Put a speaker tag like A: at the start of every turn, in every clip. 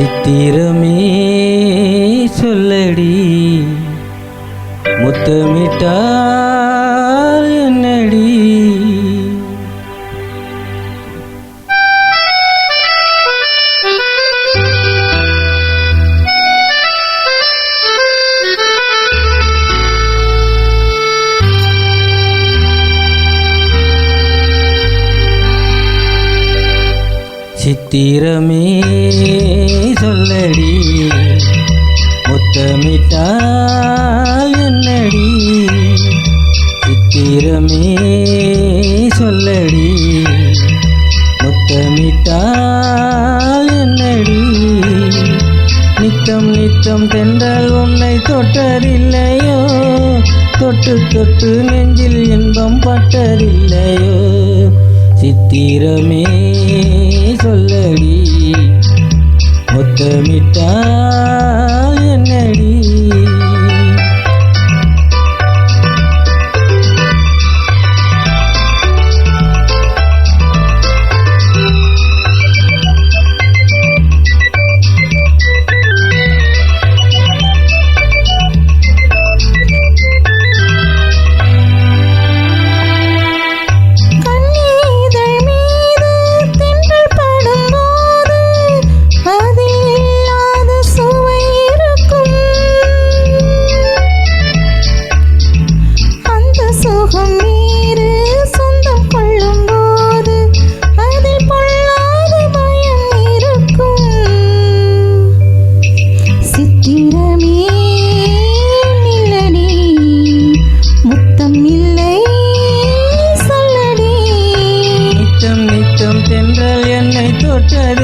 A: சித்திரமே சொல்லடி. முத்தமிட்டா சித்திரமே சொல்லடி. முத்தமிட்டால் என்னடி? சித்திரமே சொல்லடி. முத்தமிட்டால் என்னடி? நித்தம் நித்தம் தென்றல் உன்னை தொட்டதில்லையோ? தொட்டு தொட்டு நெஞ்சில் இன்பம் பட்டதில்லையோ? சித்திரமே சொல்லடி.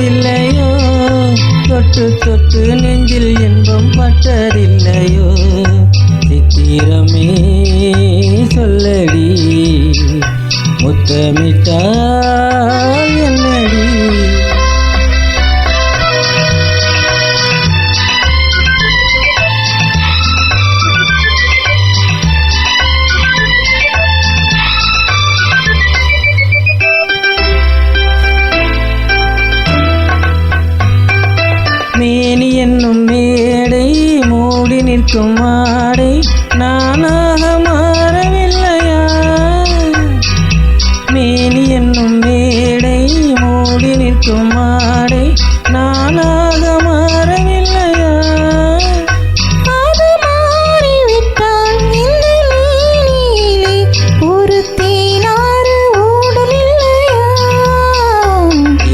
A: பட்டதில்லையோ தொட்டு தொட்டு நெஞ்சில் இன்பம் பட்டதில்லையோ சித்திரமே சொல்லடி முத்தமிட்டா மூடி நிற்கும் மாடை நானாக மாறவில்லையா? மேனி என்னும் மேடை மூடி நிற்கும் மாடை நானாக மாறவில்லையா?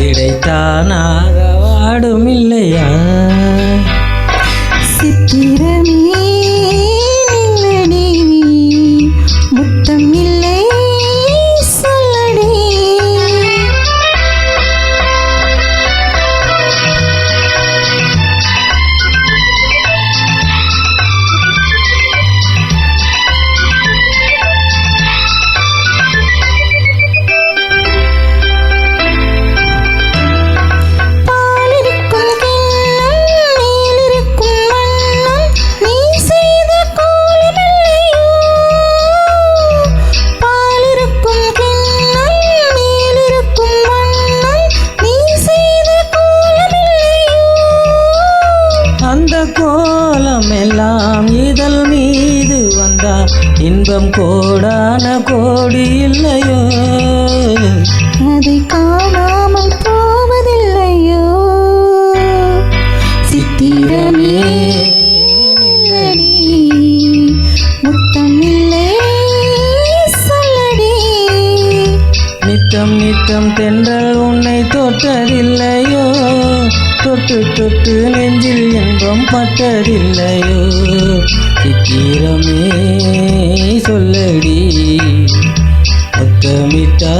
A: இடைத்தானாக வாடும் இல்லையா
B: சித்திரமே நில்லடி
A: இன்பம் கோடான கோடி இல்லையோ?
B: அதை காணாமல் போவதில்லையோ? சித்திரமே முத்தம் இல்லை சொல்லடி.
A: நித்தம் நித்தம் தென்றல் உன்னை தொட்டதில்லையோ? தொட்டு தொட்டு நெஞ்சில் இன்பம் பட்டதில்லையோ? சித்திரமே சொல்லடி அத்தமிட்டா